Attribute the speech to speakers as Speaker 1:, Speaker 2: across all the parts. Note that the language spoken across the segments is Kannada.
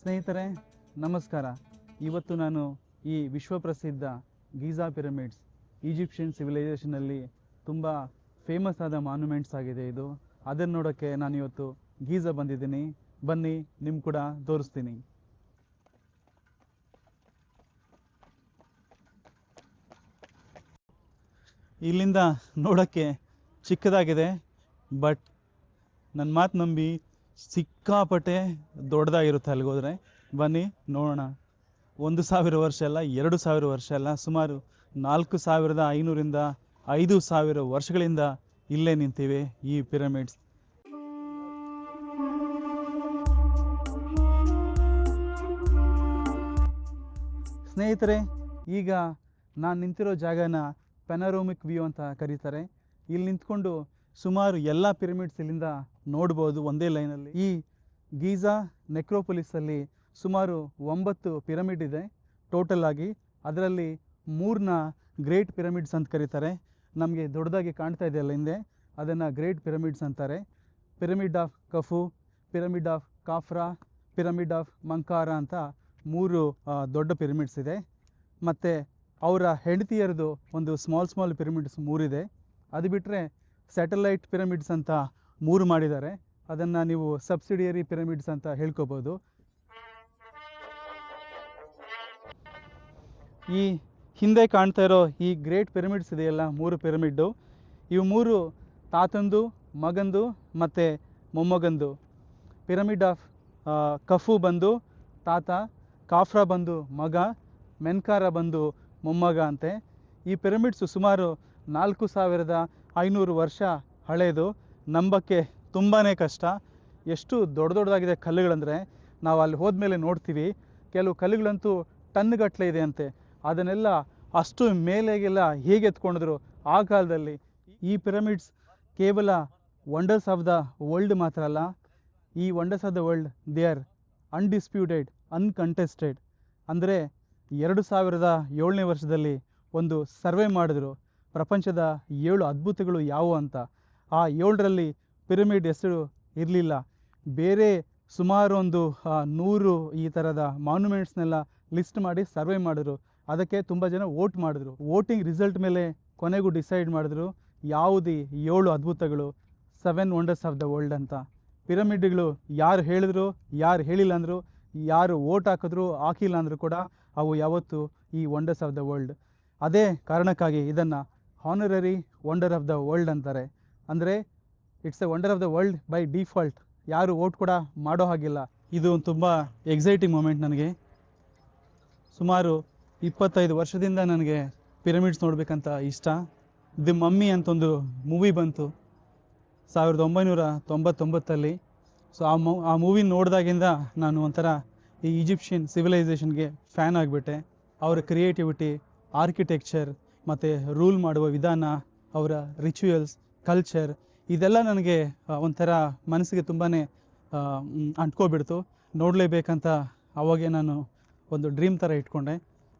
Speaker 1: ಸ್ನೇಹಿತರೆ, ನಮಸ್ಕಾರ. ಇವತ್ತು ನಾನು ಈ ವಿಶ್ವಪ್ರಸಿದ್ಧ ಗೀಜಾ ಪಿರಮಿಡ್ಸ್, ಈಜಿಪ್ಷಿಯನ್ ಸಿವಿಲೈಸೇಷನಲ್ಲಿ ತುಂಬ ಫೇಮಸ್ ಆದ ಮಾನ್ಯುಮೆಂಟ್ಸ್ ಆಗಿದೆ ಇದು. ಅದನ್ನು ನೋಡೋಕ್ಕೆ ನಾನು ಇವತ್ತು ಗೀಜಾ ಬಂದಿದ್ದೀನಿ. ಬನ್ನಿ ನಿಮ್ಮ ಕೂಡ ತೋರಿಸ್ತೀನಿ. ಇಲ್ಲಿಂದ ನೋಡೋಕ್ಕೆ ಚಿಕ್ಕದಾಗಿದೆ, ಬಟ್ ನನ್ನ ಮಾತು ನಂಬಿ ಸಿಕ್ಕಾಪಟ್ಟೆ ದೊಡ್ಡದಾಗಿರುತ್ತೆ ಅಲ್ಲಿಗೆ ಹೋದರೆ. ಬನ್ನಿ, ನೋಡೋಣ. ಒಂದು ಸಾವಿರ ವರ್ಷ ಅಲ್ಲ, ಎರಡು ಸಾವಿರ ವರ್ಷ ಅಲ್ಲ, ಸುಮಾರು ನಾಲ್ಕು ಸಾವಿರದ ಐನೂರಿಂದ ಐದು ಸಾವಿರ ವರ್ಷಗಳಿಂದ ಇಲ್ಲೇ ನಿಂತಿವೆ ಈ ಪಿರಮಿಡ್ಸ್. ಸ್ನೇಹಿತರೆ, ಈಗ ನಾನು ನಿಂತಿರೋ ಜಾಗನ ಪೆನರೋಮಿಕ್ ವ್ಯೂ ಅಂತ ಕರೀತಾರೆ. ಇಲ್ಲಿ ನಿಂತ್ಕೊಂಡು ಸುಮಾರು ಎಲ್ಲ ಪಿರಮಿಡ್ಸ್ ಇಲ್ಲಿಂದ ನೋಡ್ಬೋದು ಒಂದೇ ಲೈನಲ್ಲಿ ಈ ಗೀಜಾ ನೆಕ್ರೋಪೊಲಿಸಲ್ಲಿ ಸುಮಾರು ಒಂಬತ್ತು ಪಿರಮಿಡ್ ಇದೆ. ಟೋಟಲ್ ಆಗಿ ಅದರಲ್ಲಿ ಮೂರನ್ನ ಗ್ರೇಟ್ ಪಿರಮಿಡ್ಸ್ ಅಂತ ಕರೀತಾರೆ. ನಮಗೆ ದೊಡ್ಡದಾಗಿ ಕಾಣ್ತಾ ಇದೆಯಲ್ಲ ಹಿಂದೆ. ಅದನ್ನು ಗ್ರೇಟ್ ಪಿರಮಿಡ್ಸ್ ಅಂತಾರೆ. Pyramid of Khufu pyramid of Khafre pyramid of Menkaure ಅಂತ ಮೂರು ದೊಡ್ಡ ಪಿರಮಿಡ್ಸ್ ಇದೆ. ಮತ್ತು ಅವರ ಹೆಂಡತಿಯರದು ಒಂದು ಸ್ಮಾಲ್ ಸ್ಮಾಲ್ ಪಿರಮಿಡ್ಸ್ ಮೂರಿದೆ. ಅದು ಬಿಟ್ಟರೆ ಸ್ಯಾಟಲೈಟ್ ಪಿರಮಿಡ್ಸ್ ಅಂತ ಮೂರು ಮಾಡಿದ್ದಾರೆ. ಅದನ್ನು ನೀವು ಸಬ್ಸಿಡಿಯರಿ ಪಿರಮಿಡ್ಸ್ ಅಂತ ಹೇಳ್ಕೋಬೋದು. ಈ ಹಿಂದೆ ಕಾಣ್ತಾ ಇರೋ ಈ ಗ್ರೇಟ್ ಪಿರಮಿಡ್ಸ್ ಇದೆಯಲ್ಲ, ಮೂರು ಪಿರಮಿಡ್ಡು ಇವು ಮೂರು ತಾತಂದು, ಮಗಂದು ಮತ್ತು ಮೊಮ್ಮಗಂದು. ಪಿರಮಿಡ್ ಆಫ್ ಕಫು ಬಂದು ತಾತ, ಕಾಫ್ರಾ ಬಂದು ಮಗ, ಮೆನ್ಕಾರ ಬಂದು ಮೊಮ್ಮಗ ಅಂತೆ. ಈ ಪಿರಮಿಡ್ಸು ಸುಮಾರು ನಾಲ್ಕು ಸಾವಿರದ ಐನೂರು ವರ್ಷ ಹಳೆಯದು ನಂಬಕ್ಕೆ ತುಂಬಾ ಕಷ್ಟ. ಎಷ್ಟು ದೊಡ್ಡ ದೊಡ್ಡದಾಗಿದೆ ಕಲ್ಲುಗಳಂದರೆ ನಾವು ಅಲ್ಲಿ ಹೋದ್ಮೇಲೆ ನೋಡ್ತೀವಿ. ಕೆಲವು ಕಲ್ಲುಗಳಂತೂ ಟನ್ಗಟ್ಟಲೆ ಇದೆ ಅಂತೆ ಅದನ್ನೆಲ್ಲ ಅಷ್ಟು ಮೇಲೆಗೆಲ್ಲ ಹೇಗೆ ಎತ್ಕೊಂಡಿದ್ರು ಆ ಕಾಲದಲ್ಲಿ? ಈ ಪಿರಮಿಡ್ಸ್ ಕೇವಲ ವಂಡರ್ಸ್ ಆಫ್ ದ ವರ್ಲ್ಡ್ ಮಾತ್ರ ಅಲ್ಲ, ಈ wonders of the world, they are undisputed, uncontested. ಅಂದರೆ ಎರಡು ಸಾವಿರದ ಏಳನೇ ವರ್ಷದಲ್ಲಿ ಒಂದು ಸರ್ವೆ ಮಾಡಿದ್ರು. ಪ್ರಪಂಚದ ಏಳು ಅದ್ಭುತಗಳು ಯಾವುವು ಅಂತ? ಆ ಏಳರಲ್ಲಿ ಪಿರಮಿಡ್ ಹೆಸರು ಇರಲಿಲ್ಲ. ಬೇರೆ ಸುಮಾರು ಒಂದು ನೂರು ಈ ಥರದ ಮಾನ್ಯುಮೆಂಟ್ಸ್ನೆಲ್ಲ ಲಿಸ್ಟ್ ಮಾಡಿ ಸರ್ವೆ ಮಾಡಿದ್ರು. ಅದಕ್ಕೆ ತುಂಬ ಜನ ವೋಟ್ ಮಾಡಿದ್ರು. ವೋಟಿಂಗ್ ರಿಸಲ್ಟ್ ಮೇಲೆ ಕೊನೆಗೂ ಡಿಸೈಡ್ ಮಾಡಿದ್ರು ಯಾವುದು ಏಳು ಅದ್ಭುತಗಳು seven wonders of the world ಅಂತ. ಪಿರಮಿಡ್ಗಳು ಯಾರು ಹೇಳಿದ್ರು, ಯಾರು ಹೇಳಿಲ್ಲ ಅಂದರು, ಯಾರು ವೋಟ್ ಹಾಕಿದ್ರು, ಹಾಕಿಲ್ಲ ಅಂದರೂ ಕೂಡ ಅವು ಯಾವತ್ತು ಈ ವಂಡರ್ಸ್ ಆಫ್ ದ ವರ್ಲ್ಡ್ ಅದೇ ಕಾರಣಕ್ಕಾಗಿ ಇದನ್ನು honorary wonder of the world ಅಂತಾರೆ. ಅಂದರೆ it's a wonder of the world by default ಯಾರು ವೋಟ್ ಕೂಡ ಮಾಡೋ ಹಾಗಿಲ್ಲ. ಇದು ಒಂದು ತುಂಬ ಎಕ್ಸೈಟಿಂಗ್ ಮೂಮೆಂಟ್ ನನಗೆ. ಸುಮಾರು ಇಪ್ಪತ್ತೈದು ವರ್ಷದಿಂದ ನನಗೆ ಪಿರಮಿಡ್ಸ್ ನೋಡಬೇಕಂತ ಇಷ್ಟ. ದಿ ಮಮ್ಮಿ ಅಂತ ಒಂದು ಮೂವಿ ಬಂತು, ಸಾವಿರದ ಒಂಬೈನೂರ ತೊಂಬತ್ತೊಂಬತ್ತಲ್ಲಿ. ಸೊ ಆ ಮೂ ಆ ಮೂವಿ ನೋಡಿದಾಗಿಂದ ನಾನು ಒಂಥರ ಈ ಈಜಿಪ್ಷಿಯನ್ ಸಿವಿಲೈಸೇಷನ್ಗೆ ಫ್ಯಾನ್ ಆಗಿಬಿಟ್ಟೆ. ಅವರ ಕ್ರಿಯೇಟಿವಿಟಿ ಆರ್ಕಿಟೆಕ್ಚರ್ ಮತ್ತು ರೂಲ್ ಮಾಡುವ ವಿಧಾನ, ಅವರ ರಿಚುವಲ್ಸ್ ಕಲ್ಚರ್ ಇದೆಲ್ಲ ನನಗೆ ಒಂಥರ ಮನಸ್ಸಿಗೆ ತುಂಬಾ ಅಂಟ್ಕೊಬಿಡ್ತು. ನೋಡಲೇಬೇಕಂತ ಅವಾಗೆ ನಾನು ಒಂದು ಡ್ರೀಮ್ ಥರ ಇಟ್ಕೊಂಡೆ.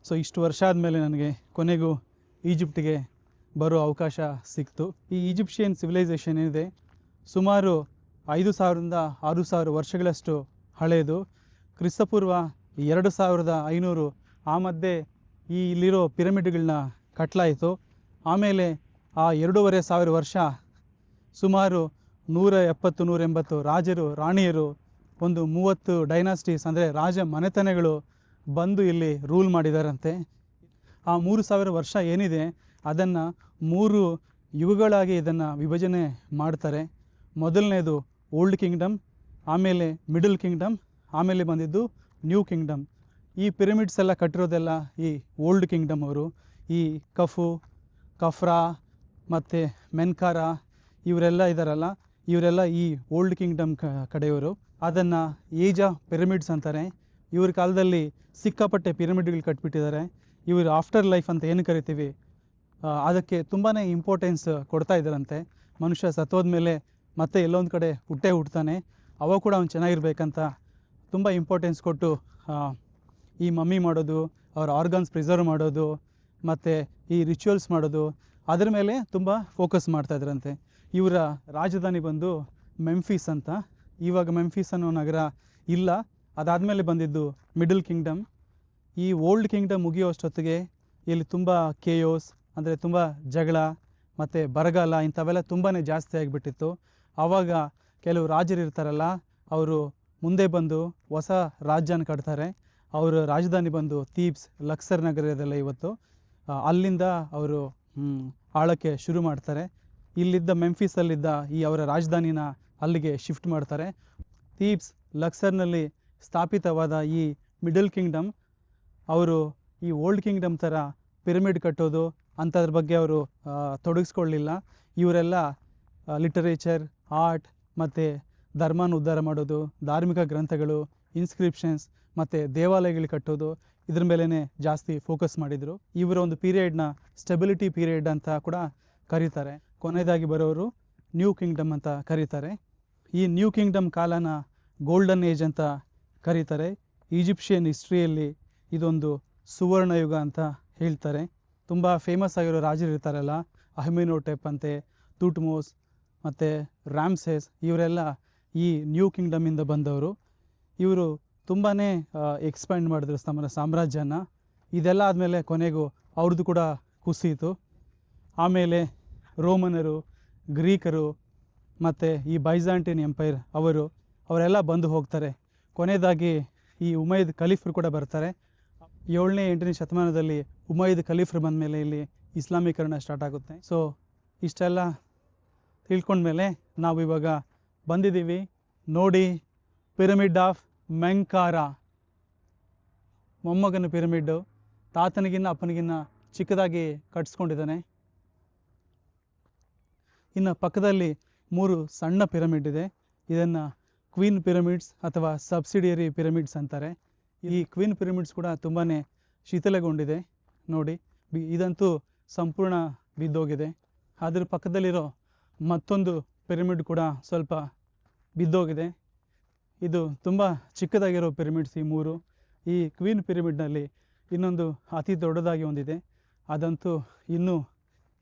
Speaker 1: ಸೊ ಇಷ್ಟು ವರ್ಷ ಆದಮೇಲೆ ನನಗೆ ಕೊನೆಗೂ ಈಜಿಪ್ಟಿಗೆ ಬರೋ ಅವಕಾಶ ಸಿಕ್ತು. ಈ ಈಜಿಪ್ಷಿಯನ್ ಸಿವಿಲೈಸೇಷನ್ ಏನಿದೆ, ಸುಮಾರು ಐದು ಸಾವಿರದಿಂದ ಆರು ಸಾವಿರ ವರ್ಷಗಳಷ್ಟು ಹಳೆಯದು ಕ್ರಿಸ್ತಪೂರ್ವ ಎರಡು ಸಾವಿರದ ಐನೂರು ಆ ಮಧ್ಯೆ ಈ ಇಲ್ಲಿರೋ ಪಿರಮಿಡ್ಗಳನ್ನ ಕಟ್ಟಲಾಯಿತು ಆಮೇಲೆ ಆ ಎರಡೂವರೆ ಸಾವಿರ ವರ್ಷ ಸುಮಾರು ನೂರ ಎಪ್ಪತ್ತು, ನೂರ ಎಂಬತ್ತು ರಾಜರು, ರಾಣಿಯರು, ಒಂದು ಮೂವತ್ತು ಡೈನಾಸ್ಟೀಸ್ ಅಂದರೆ ರಾಜ ಮನೆತನಗಳು ಬಂದು ಇಲ್ಲಿ ರೂಲ್ ಮಾಡಿದಾರಂತೆ. ಆ ಮೂರು ಸಾವಿರ ವರ್ಷ ಏನಿದೆ, ಅದನ್ನು ಮೂರು ಯುಗಗಳಾಗಿ ಇದನ್ನು ವಿಭಜನೆ ಮಾಡ್ತಾರೆ. ಮೊದಲನೇದು ಓಲ್ಡ್ ಕಿಂಗ್ಡಮ್ ಆಮೇಲೆ ಮಿಡಲ್ ಕಿಂಗ್ಡಮ್ ಆಮೇಲೆ ಬಂದಿದ್ದು ನ್ಯೂ ಕಿಂಗ್ಡಮ್ ಈ ಪಿರಮಿಡ್ಸ್ ಎಲ್ಲ ಕಟ್ಟಿರೋದೆಲ್ಲ ಈ ಓಲ್ಡ್ ಕಿಂಗ್ಡಮ್ ಅವರು. ಈ ಕಫು, ಕಫ್ರಾ ಮತ್ತು ಮೆನ್ಕಾರ ಇವರೆಲ್ಲ ಇದ್ದಾರಲ್ಲ ಇವರೆಲ್ಲ ಈ ಓಲ್ಡ್ ಕಿಂಗ್ಡಮ್ ಕಡೆಯವರು. ಅದನ್ನು ಏಜ್ ಪಿರಮಿಡ್ಸ್ ಅಂತಾರೆ. ಇವ್ರ ಕಾಲದಲ್ಲಿ ಸಿಕ್ಕಾಪಟ್ಟೆ ಪಿರಮಿಡ್ಗಳು ಕಟ್ಬಿಟ್ಟಿದ್ದಾರೆ. ಇವರು ಆಫ್ಟರ್ ಲೈಫ್ ಅಂತ ಏನು ಕರಿತೀವಿ ಅದಕ್ಕೆ ತುಂಬಾ ಇಂಪಾರ್ಟೆನ್ಸ್ ಕೊಡ್ತಾ ಇದ್ದಾರಂತೆ. ಮನುಷ್ಯ ಸತ್ತೋದ ಮೇಲೆ ಮತ್ತೆ ಎಲ್ಲೊಂದು ಕಡೆ ಹುಟ್ಟೆ ಹುಟ್ತಾನೆ. ಅವಾಗ ಕೂಡ ಅವ್ನು ಚೆನ್ನಾಗಿರ್ಬೇಕಂತ ತುಂಬ ಇಂಪಾರ್ಟೆನ್ಸ್ ಕೊಟ್ಟು ಈ ಮಮ್ಮಿ ಮಾಡೋದು, ಅವ್ರ ಆರ್ಗನ್ಸ್ ಪ್ರಿಸರ್ವ್ ಮಾಡೋದು ಮತ್ತು ಈ ರಿಚುವಲ್ಸ್ ಮಾಡೋದು, ಅದರ ಮೇಲೆ ತುಂಬ ಫೋಕಸ್ ಮಾಡ್ತಾ ಇದ್ರಂತೆ. ಇವರ ರಾಜಧಾನಿ ಬಂದು ಮೆಂಫೀಸ್ ಅಂತ. ಇವಾಗ ಮೆಂಫೀಸ್ ಅನ್ನೋ ನಗರ ಇಲ್ಲ. ಅದಾದಮೇಲೆ ಬಂದಿದ್ದು ಮಿಡಲ್ ಕಿಂಗ್ಡಮ್ ಈ ಓಲ್ಡ್ ಕಿಂಗ್ಡಮ್ ಮುಗಿಯೋಷ್ಟೊತ್ತಿಗೆ ಇಲ್ಲಿ ತುಂಬ ಕೇಯೋಸ್ ಅಂದರೆ ತುಂಬ ಜಗಳ, ಮತ್ತು ಬರಗಾಲ ಇಂಥವೆಲ್ಲ ತುಂಬಾ ಜಾಸ್ತಿ ಆಗಿಬಿಟ್ಟಿತ್ತು. ಆವಾಗ ಕೆಲವು ರಾಜರು ಇರ್ತಾರಲ್ಲ, ಅವರು ಮುಂದೆ ಬಂದು ಹೊಸ ರಾಜ್ಯನ ಕಟ್ತಾರೆ. ಅವರ ರಾಜಧಾನಿ ಬಂದು ತೀಬ್ಸ್ ಲಕ್ಸರ್ ನಗರದಲ್ಲ ಇವತ್ತು. ಅಲ್ಲಿಂದ ಅವರು ಆಳಕ್ಕೆ ಶುರು ಮಾಡ್ತಾರೆ. ಇಲ್ಲಿದ್ದ ಮೆಂಫಿಸಲ್ಲಿದ್ದ ಈ ಅವರ ರಾಜಧಾನಿನ ಅಲ್ಲಿಗೆ ಶಿಫ್ಟ್ ಮಾಡ್ತಾರೆ. ತೀಬ್ಸ್ ಲಕ್ಸರ್ನಲ್ಲಿ ಸ್ಥಾಪಿತವಾದ ಈ ಮಿಡಲ್ ಕಿಂಗ್ಡಮ್ ಅವರು ಈ ಓಲ್ಡ್ ಕಿಂಗ್ಡಮ್ ಥರ ಪಿರಮಿಡ್ ಕಟ್ಟೋದು ಅಂಥದ್ರ ಬಗ್ಗೆ ಅವರು ತೊಡಗಿಸ್ಕೊಳ್ಳಿಲ್ಲ. ಇವರೆಲ್ಲ ಲಿಟರೇಚರ್ ಆರ್ಟ್ ಮತ್ತು ಧರ್ಮನ ಉದ್ಧಾರ ಮಾಡೋದು, ಧಾರ್ಮಿಕ ಗ್ರಂಥಗಳು ಇನ್ಸ್ಕ್ರಿಪ್ಷನ್ಸ್ ಮತ್ತು ದೇವಾಲಯಗಳು ಕಟ್ಟೋದು ಇದ್ರ ಮೇಲೇ ಜಾಸ್ತಿ ಫೋಕಸ್ ಮಾಡಿದರು. ಇವರ ಒಂದು ಪೀರಿಯಡ್ನ ಸ್ಟೆಬಿಲಿಟಿ ಪೀರಿಯಡ್ ಅಂತ ಕೂಡ ಕರೀತಾರೆ. ಕೊನೆಯದಾಗಿ ಬರೋರು ನ್ಯೂ ಕಿಂಗ್ಡಮ್ ಅಂತ ಕರೀತಾರೆ. ಈ ನ್ಯೂ ಕಿಂಗ್ಡಮ್ ಕಾಲನ ಗೋಲ್ಡನ್ ಏಜ್ ಅಂತ ಕರೀತಾರೆ. ಈಜಿಪ್ಷಿಯನ್ ಹಿಸ್ಟ್ರಿಯಲ್ಲಿ ಇದೊಂದು ಸುವರ್ಣ ಯುಗ ಅಂತ ಹೇಳ್ತಾರೆ. ತುಂಬ ಫೇಮಸ್ ಆಗಿರೋ ರಾಜರು ಇರ್ತಾರಲ್ಲ ಅಹ್ಮಿನೋಟೆಪ್ ಅಂತೆ ತುಟ್ಮೋಸ್ ಮತ್ತು ರ್ಯಾಮ್ಸೆಸ್ ಇವರೆಲ್ಲ ಈ ನ್ಯೂ ಕಿಂಗ್ಡಮಿಂದ ಬಂದವರು. ಇವರು ತುಂಬಾ ಎಕ್ಸ್ಪ್ಯಾಂಡ್ ಮಾಡಿದ್ರು ತಮ್ಮ ಸಾಮ್ರಾಜ್ಯನ. ಇದೆಲ್ಲ ಆದಮೇಲೆ ಕೊನೆಗೂ ಅವ್ರದ್ದು ಕೂಡ ಕುಸಿಯಿತು. ಆಮೇಲೆ ರೋಮನರು, ಗ್ರೀಕರು ಮತ್ತು ಈ ಬೈಜಾಂಟಿನ್ ಎಂಪೈರ್ ಅವರು, ಅವರೆಲ್ಲ ಬಂದು ಹೋಗ್ತಾರೆ. ಕೊನೆಯದಾಗಿ ಈ ಉಮೈದ್ ಖಲೀಫರು ಕೂಡ ಬರ್ತಾರೆ. ಏಳನೇ, ಎಂಟನೇ ಶತಮಾನದಲ್ಲಿ ಉಮೈದ್ ಖಲೀಫರು ಬಂದ ಮೇಲೆ ಇಲ್ಲಿ ಇಸ್ಲಾಮೀಕರಣ ಸ್ಟಾರ್ಟ್ ಆಗುತ್ತೆ. ಸೊ ಇಷ್ಟೆಲ್ಲ ತಿಳ್ಕೊಂಡ್ಮೇಲೆ ನಾವು ಇವಾಗ ಬಂದಿದ್ದೀವಿ. ನೋಡಿ ಪಿರಮಿಡ್ ಆಫ್ ಮೆಂಕಾರ. ಮೊಮ್ಮಗನ ಪಿರಮಿಡ್ಡು ತಾತನಿಗಿನ್ನ ಅಪ್ಪನಿಗಿನ್ನ ಚಿಕ್ಕದಾಗಿ ಕಟ್ಸ್ಕೊಂಡಿದ್ದಾನೆ. ಇನ್ನು ಪಕ್ಕದಲ್ಲಿ ಮೂರು ಸಣ್ಣ ಪಿರಮಿಡ್ ಇದೆ. ಇದನ್ನು ಕ್ವೀನ್ ಪಿರಮಿಡ್ಸ್ ಅಥವಾ ಸಬ್ಸಿಡಿಯರಿ ಪಿರಮಿಡ್ಸ್ ಅಂತಾರೆ. ಈ ಕ್ವೀನ್ ಪಿರಮಿಡ್ಸ್ ಕೂಡ ತುಂಬಾ ಶಿಥಿಲಗೊಂಡಿದೆ. ನೋಡಿ ಇದಂತೂ ಸಂಪೂರ್ಣ ಬಿದ್ದೋಗಿದೆ. ಅದರ ಪಕ್ಕದಲ್ಲಿರೋ ಮತ್ತೊಂದು ಪಿರಮಿಡ್ ಕೂಡ ಸ್ವಲ್ಪ ಬಿದ್ದೋಗಿದೆ. ಇದು ತುಂಬ ಚಿಕ್ಕದಾಗಿರೋ ಪಿರಮಿಡ್ಸ್ ಈ ಮೂರು. ಈ ಕ್ವೀನ್ ಪಿರಮಿಡ್ನಲ್ಲಿ ಇನ್ನೊಂದು ಅತಿ ದೊಡ್ಡದಾಗಿ ಒಂದಿದೆ. ಅದಂತೂ ಇನ್ನೂ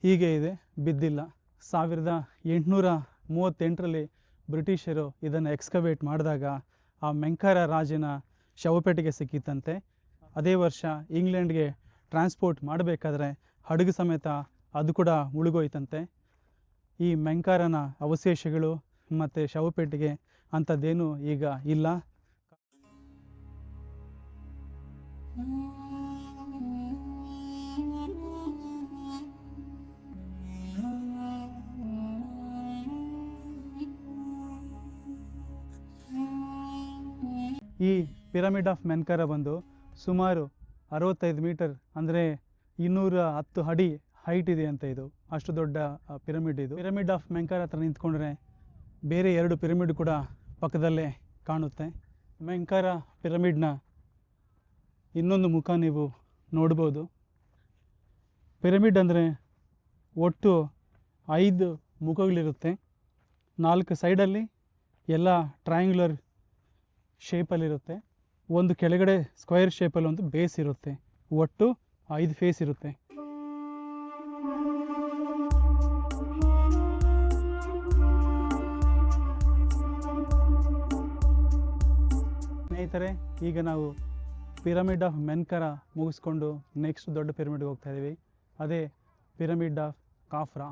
Speaker 1: ಹೀಗೆ ಇದೆ, ಬಿದ್ದಿಲ್ಲ. ಸಾವಿರದ ಎಂಟುನೂರ ಮೂವತ್ತೆಂಟರಲ್ಲಿ ಬ್ರಿಟಿಷರು ಇದನ್ನು ಎಕ್ಸ್ಕವೇಟ್ ಮಾಡಿದಾಗ ಆ ಮೆಂಕಾರ ರಾಜನ ಶವಪೇಟೆಗೆ ಸಿಕ್ಕಿತ್ತಂತೆ. ಅದೇ ವರ್ಷ ಇಂಗ್ಲೆಂಡ್ಗೆ ಟ್ರಾನ್ಸ್ಪೋರ್ಟ್ ಮಾಡಬೇಕಾದ್ರೆ ಹಡಗು ಸಮೇತ ಅದು ಕೂಡ ಮುಳುಗೋಯ್ತಂತೆ. ಈ ಮೆಂಕಾರನ ಅವಶೇಷಗಳು ಮತ್ತು ಶವಪೇಟೆಗೆ ಅಂಥದ್ದೇನೂ ಈಗ ಇಲ್ಲ. ಈ ಪಿರಮಿಡ್ ಆಫ್ ಮೆನ್ಕರ ಬಂದು ಸುಮಾರು ಅರವತ್ತೈದು ಮೀಟರ್, ಅಂದರೆ ಇನ್ನೂರ ಹತ್ತು ಅಡಿ ಹೈಟ್ ಇದೆ ಅಂತ ಇದು. ಅಷ್ಟು ದೊಡ್ಡ ಪಿರಮಿಡ್ ಇದು. ಪಿರಮಿಡ್ ಆಫ್ ಮೆಂಕರ್ ಹತ್ರ ನಿಂತ್ಕೊಂಡ್ರೆ ಬೇರೆ ಎರಡು ಪಿರಮಿಡ್ ಕೂಡ ಪಕ್ಕದಲ್ಲೇ ಕಾಣುತ್ತೆ. ಮೆಂಕರ ಪಿರಮಿಡ್ನ ಇನ್ನೊಂದು ಮುಖ ನೀವು ನೋಡ್ಬೋದು. ಪಿರಮಿಡ್ ಅಂದರೆ ಒಟ್ಟು ಐದು ಮುಖಗಳಿರುತ್ತೆ. ನಾಲ್ಕು ಸೈಡಲ್ಲಿ ಎಲ್ಲ ಟ್ರಯಾಂಗ್ಯುಲರ್ ಶೇಪಲ್ಲಿರುತ್ತೆ. ಒಂದು ಕೆಳಗಡೆ ಸ್ಕ್ವೇರ್ ಶೇಪಲ್ಲಿ ಒಂದು ಬೇಸ್ ಇರುತ್ತೆ. ಒಟ್ಟು ಐದು ಫೇಸ್ ಇರುತ್ತೆ. ಸ್ನೇಹಿತರೆ, ಈಗ ನಾವು ಪಿರಮಿಡ್ ಆಫ್ ಮೆನ್ಕರ ಮುಗಿಸ್ಕೊಂಡು ನೆಕ್ಸ್ಟ್ ದೊಡ್ಡ ಪಿರಮಿಡ್ಗೆ ಹೋಗ್ತಾ ಇದ್ದೀವಿ ಅದೇ ಪಿರಮಿಡ್ ಆಫ್ ಕಾಫ್ರಾ.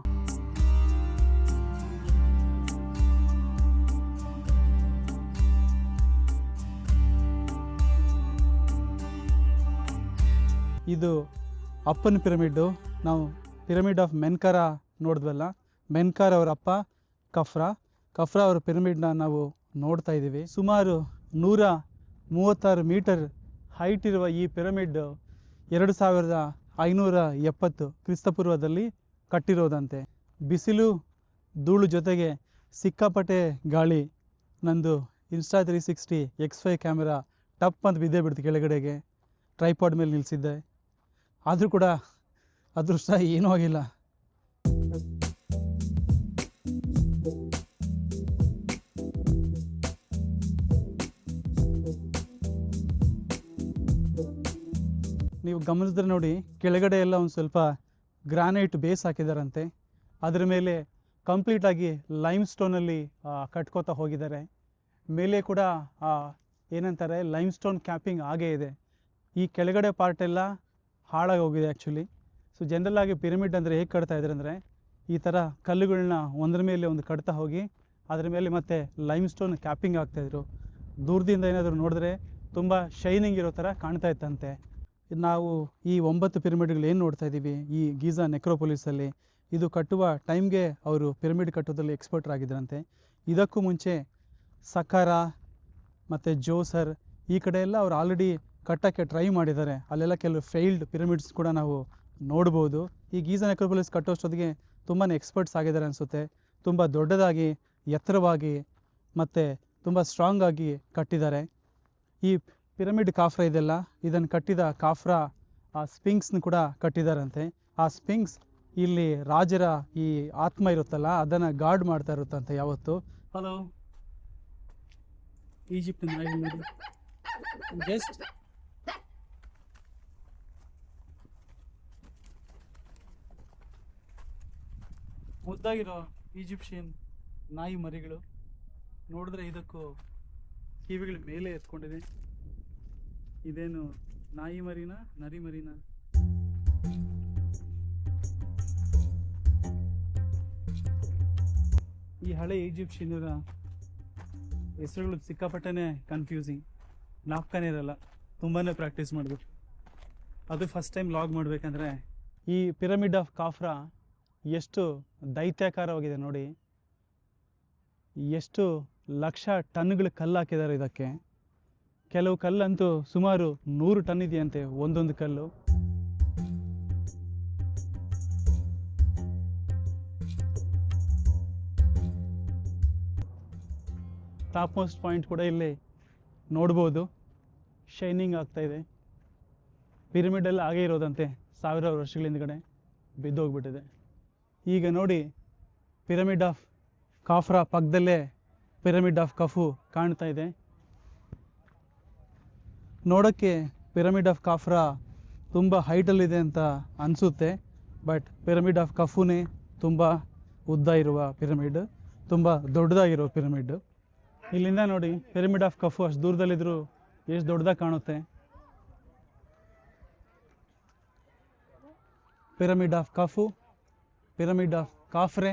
Speaker 1: ಇದು ಅಪ್ಪನ ಪಿರಮಿಡ್ಡು. ನಾವು ಪಿರಮಿಡ್ ಆಫ್ ಮೆನ್ಕರ ನೋಡಿದ್ವಲ್ಲ, ಮೆನ್ಕರ್ ಅವರ ಅಪ್ಪ ಕಫ್ರಾ. ಕಫ್ರಾ ಅವರ ಪಿರಮಿಡ್ನ ನಾವು ನೋಡ್ತಾ ಇದ್ದೀವಿ ಸುಮಾರು ನೂರ ಮೂವತ್ತಾರು ಮೀಟರ್ ಹೈಟ್ ಇರುವ ಈ ಪಿರಮಿಡ್ ಎರಡು ಸಾವಿರದ ಐನೂರ ಎಪ್ಪತ್ತು ಕ್ರಿಸ್ತಪೂರ್ವದಲ್ಲಿ ಕಟ್ಟಿರೋದಂತೆ. ಬಿಸಿಲು, ಧೂಳು ಜೊತೆಗೆ ಸಿಕ್ಕಾಪಟ್ಟೆ ಗಾಳಿ. ನಂದು Insta three sixty X five camera ಟಪ್ ಅಂತ ಬಿದ್ದೇ ಬಿಡ್ತು ಕೆಳಗಡೆಗೆ. ಟ್ರೈಪಾಡ್ ಮೇಲೆ ನಿಲ್ಲಿಸಿದ್ದೆ ಆದರೂ ಕೂಡ ಅದೃಷ್ಟ ಏನೂ ಆಗಿಲ್ಲ. ನೀವು ಗಮನಿಸಿದ್ರೆ ನೋಡಿ, ಕೆಳಗಡೆ ಎಲ್ಲ ಒಂದು ಸ್ವಲ್ಪ ಗ್ರಾನೈಟ್ ಬೇಸ್ ಹಾಕಿದಾರಂತೆ. ಅದರ ಮೇಲೆ ಕಂಪ್ಲೀಟಾಗಿ ಲೈಮ್ ಸ್ಟೋನಲ್ಲಿ ಕಟ್ಕೋತಾ ಹೋಗಿದ್ದಾರೆ. ಮೇಲೆ ಕೂಡ ಏನಂತಾರೆ ಲೈಮ್ ಸ್ಟೋನ್ ಕ್ಯಾಪಿಂಗ್ ಆಗೇ ಇದೆ. ಈ ಕೆಳಗಡೆ ಪಾರ್ಟ್ ಎಲ್ಲ ಹಾಳಾಗಿ ಹೋಗಿದೆ ಆ್ಯಕ್ಚುಲಿ ಸೊ ಜನರಲ್ ಆಗಿ ಪಿರಮಿಡ್ ಅಂದರೆ ಹೇಗೆ ಕಟ್ತಾ ಇದ್ದಾರೆ ಅಂದರೆ, ಈ ಥರ ಕಲ್ಲುಗಳನ್ನ ಒಂದರ ಮೇಲೆ ಒಂದು ಕಟ್ತಾ ಹೋಗಿ, ಅದರ ಮೇಲೆ ಮತ್ತೆ ಲೈಮ್ ಸ್ಟೋನ್ ಕ್ಯಾಪಿಂಗ್ ಆಗ್ತಾಯಿದ್ರು ದೂರದಿಂದ ಏನಾದರೂ ನೋಡಿದ್ರೆ ತುಂಬ ಶೈನಿಂಗ್ ಇರೋ ಥರ ಕಾಣ್ತಾ ಇತ್ತಂತೆ. ನಾವು ಈ ಒಂಬತ್ತು ಪಿರಮಿಡ್ಗಳು ಏನು ನೋಡ್ತಾ ಇದ್ದೀವಿ? ಈ ಗೀಜಾ ನೆಕ್ರೋಪೊಲಿಸಲ್ಲಿ ಇದು ಕಟ್ಟುವ ಟೈಮ್ಗೆ ಅವರು ಪಿರಮಿಡ್ ಕಟ್ಟೋದ್ರಲ್ಲಿ ಎಕ್ಸ್ಪರ್ಟ್ ಆಗಿದ್ರಂತೆ. ಇದಕ್ಕೂ ಮುಂಚೆ ಸಕಾರ ಮತ್ತು ಜೋಸರ್ ಈ ಕಡೆ ಎಲ್ಲ ಅವ್ರು ಆಲ್ರೆಡಿ ಕಟ್ಟೋಕ್ಕೆ ಟ್ರೈ ಮಾಡಿದ್ದಾರೆ. ಅಲ್ಲೆಲ್ಲ ಕೆಲವು ಫೇಲ್ಡ್ ಪಿರಮಿಡ್ಸ್ ಕೂಡ ನಾವು ನೋಡ್ಬೋದು. ಈ ಗೀಜಾ ನೆಕ್ರೋಪೊಲಿಸ್ ಕಟ್ಟೋಷ್ಟೊತ್ತಿಗೆ ತುಂಬಾ ಎಕ್ಸ್ಪರ್ಟ್ಸ್ ಆಗಿದ್ದಾರೆ ಅನಿಸುತ್ತೆ. ತುಂಬ ದೊಡ್ಡದಾಗಿ, ಎತ್ತರವಾಗಿ ಮತ್ತು ತುಂಬ ಸ್ಟ್ರಾಂಗ್ ಆಗಿ ಕಟ್ಟಿದ್ದಾರೆ. ಈ ಪಿರಮಿಡ್ ಕಾಫ್ರ ಇದೆಲ್ಲ. ಇದನ್ನು ಕಟ್ಟಿದ ಕಾಫ್ರಾ ಆ ಸ್ಪಿಂಗ್ಸ್ನ ಕೂಡ ಕಟ್ಟಿದಾರಂತೆ. ಆ ಸ್ಪಿಂಗ್ಸ್ ಇಲ್ಲಿ ರಾಜರ ಈ ಆತ್ಮ ಇರುತ್ತಲ್ಲ, ಅದನ್ನು ಗಾರ್ಡ್ ಮಾಡ್ತಾ ಇರುತ್ತಂತೆ ಯಾವತ್ತು. ಹಲೋ ಈಜಿಪ್ಟ್ ಜಸ್ಟ್ ಮುದ್ದಾಗಿರೋ ಈಜಿಪ್ಷಿಯನ್ ನಾಯಿ ಮರಿಗಳು ನೋಡಿದ್ರೆ ಇದಕ್ಕೂ ಕಿವಿಗಳ ಮೇಲೆ ಎತ್ಕೊಂಡಿದೆ. ಇದೇನು ನಾಯಿ ಮರಿನ, ನರಿ ಮರಿನ? ಈ ಹಳೆ ಈಜಿಪ್ಷಿಯನ್ನರ ಹೆಸರುಗಳು ಸಿಕ್ಕಾಪಟ್ಟೆನೇ ಕನ್ಫ್ಯೂಸಿಂಗ್ ನಾಪ್ಕನೇ ಇರಲ್ಲ ತುಂಬಾ ಪ್ರಾಕ್ಟೀಸ್ ಮಾಡಬೇಕು. ಅದು ಫಸ್ಟ್ ಟೈಮ್ ಲಾಗ್ ಮಾಡಬೇಕಂದ್ರೆ ಈ ಪಿರಮಿಡ್ ಆಫ್ ಕಾಫ್ರಾ ಎಷ್ಟು ದೈತ್ಯಾಕಾರವಾಗಿದೆ ನೋಡಿ. ಎಷ್ಟು ಲಕ್ಷ ಟನ್ಗಳ ಕಲ್ಲು ಹಾಕಿದ್ದಾರೆ ಇದಕ್ಕೆ. ಕೆಲವು ಕಲ್ಲಂತೂ ಸುಮಾರು ನೂರು ಟನ್ ಇದೆಯಂತೆ, ಒಂದೊಂದು ಕಲ್ಲು. ಟಾಪ್ ಮೋಸ್ಟ್ ಪಾಯಿಂಟ್ ಕೂಡ ಇಲ್ಲಿ ನೋಡ್ಬೋದು. ಶೈನಿಂಗ್ ಆಗ್ತಾ ಇದೆ. ಪಿರಮಿಡ್ ಎಲ್ಲ ಹಾಗೆ ಇರೋದಂತೆ ಸಾವಿರಾರು ವರ್ಷಗಳ ಹಿಂದ್ಗಡೆ ಬಿದ್ದೋಗ್ಬಿಟ್ಟಿದೆ. ಈಗ ನೋಡಿ, ಪಿರಮಿಡ್ ಆಫ್ ಕಾಫ್ರಾ ಪಕ್ಕದಲ್ಲೇ ಪಿರಮಿಡ್ ಆಫ್ ಕಫು ಕಾಣ್ತಾ ಇದೆ. ನೋಡೋಕ್ಕೆ ಪಿರಮಿಡ್ ಆಫ್ ಕಾಫ್ರಾ ತುಂಬ ಹೈಟಲ್ಲಿದೆ ಅಂತ ಅನಿಸುತ್ತೆ ಬಟ್ ಪಿರಮಿಡ್ ಆಫ್ ಕಫುನೇ ತುಂಬ ಉದ್ದ ಇರುವ ಪಿರಮಿಡ್, ತುಂಬ ದೊಡ್ಡದಾಗಿರೋ ಪಿರಮಿಡ್. ಇಲ್ಲಿಂದ ನೋಡಿ, ಪಿರಮಿಡ್ ಆಫ್ ಕಫು ಅಷ್ಟು ದೂರದಲ್ಲಿದ್ದರೂ ಎಷ್ಟು ದೊಡ್ಡದಾಗಿ ಕಾಣುತ್ತೆ. Pyramid of Khufu, pyramid of Khafre,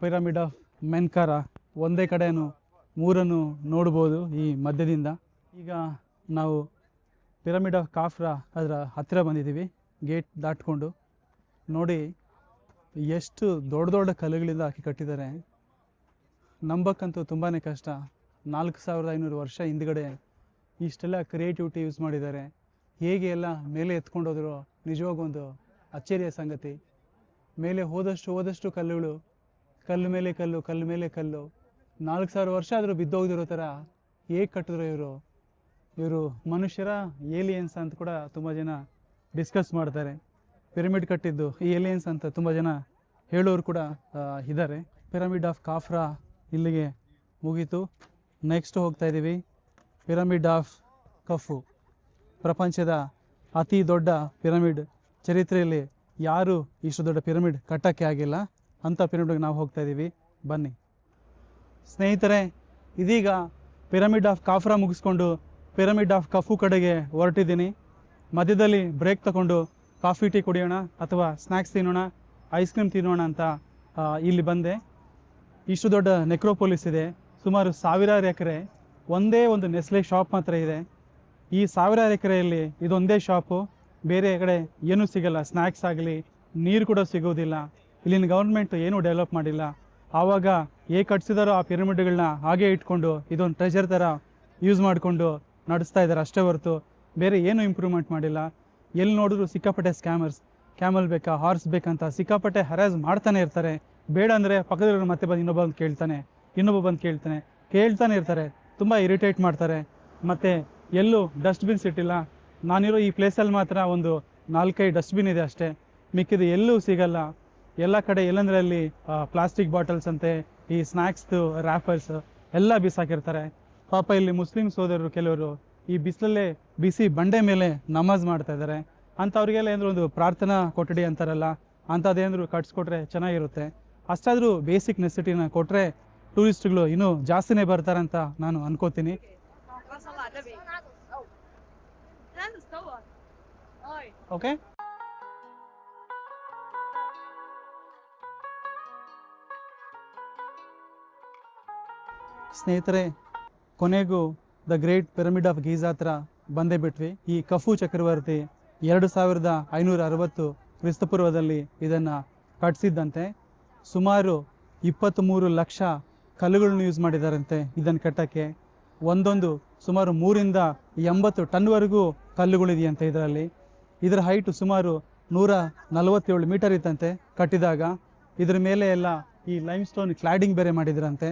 Speaker 1: pyramid of Menkaure. ಒಂದೇ ಕಡೆಯೂ ಮೂರನ್ನು ನೋಡ್ಬೋದು ಈ ಮಧ್ಯದಿಂದ. ಈಗ ನಾವು ಪಿರಮಿಡ್ ಆಫ್ ಕಾಫ್ರಾ ಅದರ ಹತ್ತಿರ ಬಂದಿದ್ದೀವಿ. ಗೇಟ್ ದಾಟ್ಕೊಂಡು ನೋಡಿ ಎಷ್ಟು ದೊಡ್ಡ ದೊಡ್ಡ ಕಲ್ಲುಗಳಿಂದ ಹಾಕಿ ಕಟ್ಟಿದ್ದಾರೆ. ನಂಬಕ್ಕಂತೂ ತುಂಬಾ ಕಷ್ಟ. ನಾಲ್ಕು ಸಾವಿರದ ಐನೂರು ವರ್ಷ ಹಿಂದ್ಗಡೆ ಇಷ್ಟೆಲ್ಲ ಕ್ರಿಯೇಟಿವಿಟಿ ಯೂಸ್ ಮಾಡಿದ್ದಾರೆ. ಹೇಗೆ ಎಲ್ಲ ಮೇಲೆ ಎತ್ಕೊಂಡೋದ್ರು ನಿಜವಾಗೊಂದು ಅಚ್ಚರಿಯ ಸಂಗತಿ. ಮೇಲೆ ಹೋದಷ್ಟು ಹೋದಷ್ಟು ಕಲ್ಲುಗಳು, ಕಲ್ಲು ಮೇಲೆ ಕಲ್ಲು ಕಲ್ಲು ಮೇಲೆ ಕಲ್ಲು. ನಾಲ್ಕು ಸಾವಿರ ವರ್ಷ ಆದರೂ ಬಿದ್ದೋಗ್ದಿರೋ ಥರ ಹೇಗೆ ಕಟ್ಟಿದ್ರು ಇವರು? ಇವರು ಮನುಷ್ಯರ ಏಲಿಯನ್ಸ್ ಅಂತ ಕೂಡ ತುಂಬ ಜನ ಡಿಸ್ಕಸ್ ಮಾಡ್ತಾರೆ. ಪಿರಮಿಡ್ ಕಟ್ಟಿದ್ದು ಈ ಏಲಿಯನ್ಸ್ ಅಂತ ತುಂಬ ಜನ ಹೇಳೋರು ಕೂಡ ಇದ್ದಾರೆ. ಪಿರಮಿಡ್ ಆಫ್ ಕಾಫ್ರಾ ಇಲ್ಲಿಗೆ ಮುಗೀತು. ನೆಕ್ಸ್ಟ್ ಹೋಗ್ತಾ ಇದ್ದೀವಿ ಪಿರಮಿಡ್ ಆಫ್ ಕಫು. ಪ್ರಪಂಚದ ಅತಿ ದೊಡ್ಡ ಪಿರಮಿಡ್. ಚರಿತ್ರೆಯಲ್ಲಿ ಯಾರು ಇಷ್ಟು ದೊಡ್ಡ ಪಿರಮಿಡ್ ಕಟ್ಟಕ್ಕೆ ಆಗಿಲ್ಲ. ಅಂಥ ಪಿರಮಿಡ್ಗೆ ನಾವು ಹೋಗ್ತಾ ಇದ್ದೀವಿ ಬನ್ನಿ. ಸ್ನೇಹಿತರೆ, ಇದೀಗ ಪಿರಮಿಡ್ ಆಫ್ ಕಾಫ್ರಾ ಮುಗಿಸ್ಕೊಂಡು ಪಿರಮಿಡ್ ಆಫ್ ಕಫು ಕಡೆಗೆ ಹೊರಟಿದ್ದೀನಿ. ಮಧ್ಯದಲ್ಲಿ ಬ್ರೇಕ್ ತಗೊಂಡು ಕಾಫಿ, ಟೀ ಕುಡಿಯೋಣ ಅಥವಾ ಸ್ನ್ಯಾಕ್ಸ್ ತಿನ್ನೋಣ, ಐಸ್ ಕ್ರೀಮ್ ತಿನ್ನೋಣ ಅಂತ ಇಲ್ಲಿ ಬಂದೆ. ಇಷ್ಟು ದೊಡ್ಡ ನೆಕ್ರೋಪೊಲಿಸ್ ಇದೆ. ಸುಮಾರು ಸಾವಿರಾರು ಎಕರೆ, ಒಂದೇ ಒಂದು ನೆಸ್ಲೆ ಶಾಪ್ ಮಾತ್ರ ಇದೆ. ಈ ಸಾವಿರಾರು ಎಕರೆಯಲ್ಲಿ ಇದೊಂದೇ ಶಾಪು. ಬೇರೆ ಕಡೆ ಏನೂ ಸಿಗಲ್ಲ. ಸ್ನ್ಯಾಕ್ಸ್ ಆಗಲಿ, ನೀರು ಕೂಡ ಸಿಗೋದಿಲ್ಲ. ಇಲ್ಲಿನ ಗೌರ್ಮೆಂಟ್ ಏನೂ ಡೆವಲಪ್ ಮಾಡಿಲ್ಲ. ಆವಾಗ ಹೇಗೆ ಕಟ್ಸಿದಾರೋ ಆ ಪಿರಮಿಡ್ಗಳನ್ನ ಹಾಗೆ ಇಟ್ಕೊಂಡು ಇದೊಂದು ಟ್ರೆಜರ್ ಥರ ಯೂಸ್ ಮಾಡಿಕೊಂಡು ನಡೆಸ್ತಾ ಇದ್ದಾರೆ ಅಷ್ಟೇ ಹೊರತು ಬೇರೆ ಏನು ಇಂಪ್ರೂವ್ಮೆಂಟ್ ಮಾಡಿಲ್ಲ. ಎಲ್ಲಿ ನೋಡಿದ್ರು ಸಿಕ್ಕಾಪಟ್ಟೆ ಸ್ಕ್ಯಾಮರ್ಸ್ ಕ್ಯಾಮಲ್ ಬೇಕಾ ಹಾರ್ಸ್ ಬೇಕಂತ ಸಿಕ್ಕಾಪಟ್ಟೆ ಹರಾಜ್ ಮಾಡ್ತಾನೆ ಇರ್ತಾರೆ. ಬೇಡ ಅಂದರೆ ಪಕ್ಕದಲ್ಲಿ ಮತ್ತೆ ಬಂದು ಇನ್ನೊಬ್ಬ ಬಂದು ಕೇಳ್ತಾನೆ, ಇನ್ನೊಬ್ಬ ಬಂದು ಕೇಳ್ತಾನೆ ಕೇಳ್ತಾನೆ ಇರ್ತಾರೆ. ತುಂಬ ಇರಿಟೇಟ್ ಮಾಡ್ತಾರೆ. ಮತ್ತು ಎಲ್ಲೂ ಡಸ್ಟ್ಬಿನ್ಸ್ ಇಟ್ಟಿಲ್ಲ. ನಾನಿರೋ ಈ ಪ್ಲೇಸಲ್ಲಿ ಮಾತ್ರ ಒಂದು ನಾಲ್ಕೈದು ಡಸ್ಟ್ಬಿನ್ ಇದೆ ಅಷ್ಟೇ. ಮಿಕ್ಕಿದು ಎಲ್ಲೂ ಸಿಗಲ್ಲ. ಎಲ್ಲ ಕಡೆ ಎಲ್ಲಂದ್ರಲ್ಲಿ ಪ್ಲಾಸ್ಟಿಕ್ ಬಾಟಲ್ಸ್ ಅಂತೆ, ಈ ಸ್ನ್ಯಾಕ್ಸ್ದು ರ್ಯಾಪರ್ಸ್ ಎಲ್ಲ ಬಿಸಾಕಿರ್ತಾರೆ. ಪಾಪ ಇಲ್ಲಿ ಮುಸ್ಲಿಂ ಸೋದರರು ಕೆಲವರು ಈ ಬಿಸಿಲಲ್ಲೇ ಬಿಸಿ ಬಂಡೆ ಮೇಲೆ ನಮಾಜ್ ಮಾಡ್ತಾ ಇದ್ದಾರೆ. ಅಂಥವ್ರಿಗೆಲ್ಲ ಏನಾದ್ರು ಒಂದು ಪ್ರಾರ್ಥನಾ ಕೊಠಡಿ ಅಂತಾರಲ್ಲ ಅಂಥದ್ದೇನಾದ್ರು ಕಟ್ಸ್ಕೊಟ್ರೆ ಚೆನ್ನಾಗಿರುತ್ತೆ. ಅಷ್ಟಾದರೂ ಬೇಸಿಕ್ ನೆಸಿಟಿನ ಕೊಟ್ಟರೆ ಟೂರಿಸ್ಟ್ಗಳು ಇನ್ನೂ ಜಾಸ್ತಿನೇ ಬರ್ತಾರೆ ಅಂತ ನಾನು ಅನ್ಕೋತೀನಿ. ಓಕೆ? ಸ್ನೇಹಿತರೆ ಕೊನೆಗೂ the great pyramid of Giza ಹತ್ರ ಬಂದೇ ಬಿಟ್ವಿ. ಈ ಕಫು ಚಕ್ರವರ್ತಿ ಎರಡು ಸಾವಿರದ ಐನೂರ ಅರವತ್ತು ಕ್ರಿಸ್ತಪೂರ್ವದಲ್ಲಿ ಇದನ್ನು ಕಟ್ಟಿಸಿದ್ದಂತೆ ಸುಮಾರು ಇಪ್ಪತ್ತ್ಮೂರು ಲಕ್ಷ ಕಲ್ಲುಗಳನ್ನು ಯೂಸ್ ಮಾಡಿದಾರಂತೆ ಇದನ್ನು ಕಟ್ಟಕ್ಕೆ. ಒಂದೊಂದು ಸುಮಾರು ಮೂರಿಂದ ಎಂಬತ್ತು ಟನ್ವರೆಗೂ ಕಲ್ಲುಗಳಿದೆಯಂತೆ ಇದರಲ್ಲಿ. ಇದರ ಹೈಟು ಸುಮಾರು ನೂರ ನಲವತ್ತೇಳು ಮೀಟರ್ ಇತ್ತಂತೆ ಕಟ್ಟಿದಾಗ. ಇದರ ಮೇಲೆ ಎಲ್ಲ ಈ ಲೈಮ್ ಸ್ಟೋನ್ ಕ್ಲಾಡಿಂಗ್ ಬೇರೆ ಮಾಡಿದ್ರಂತೆ.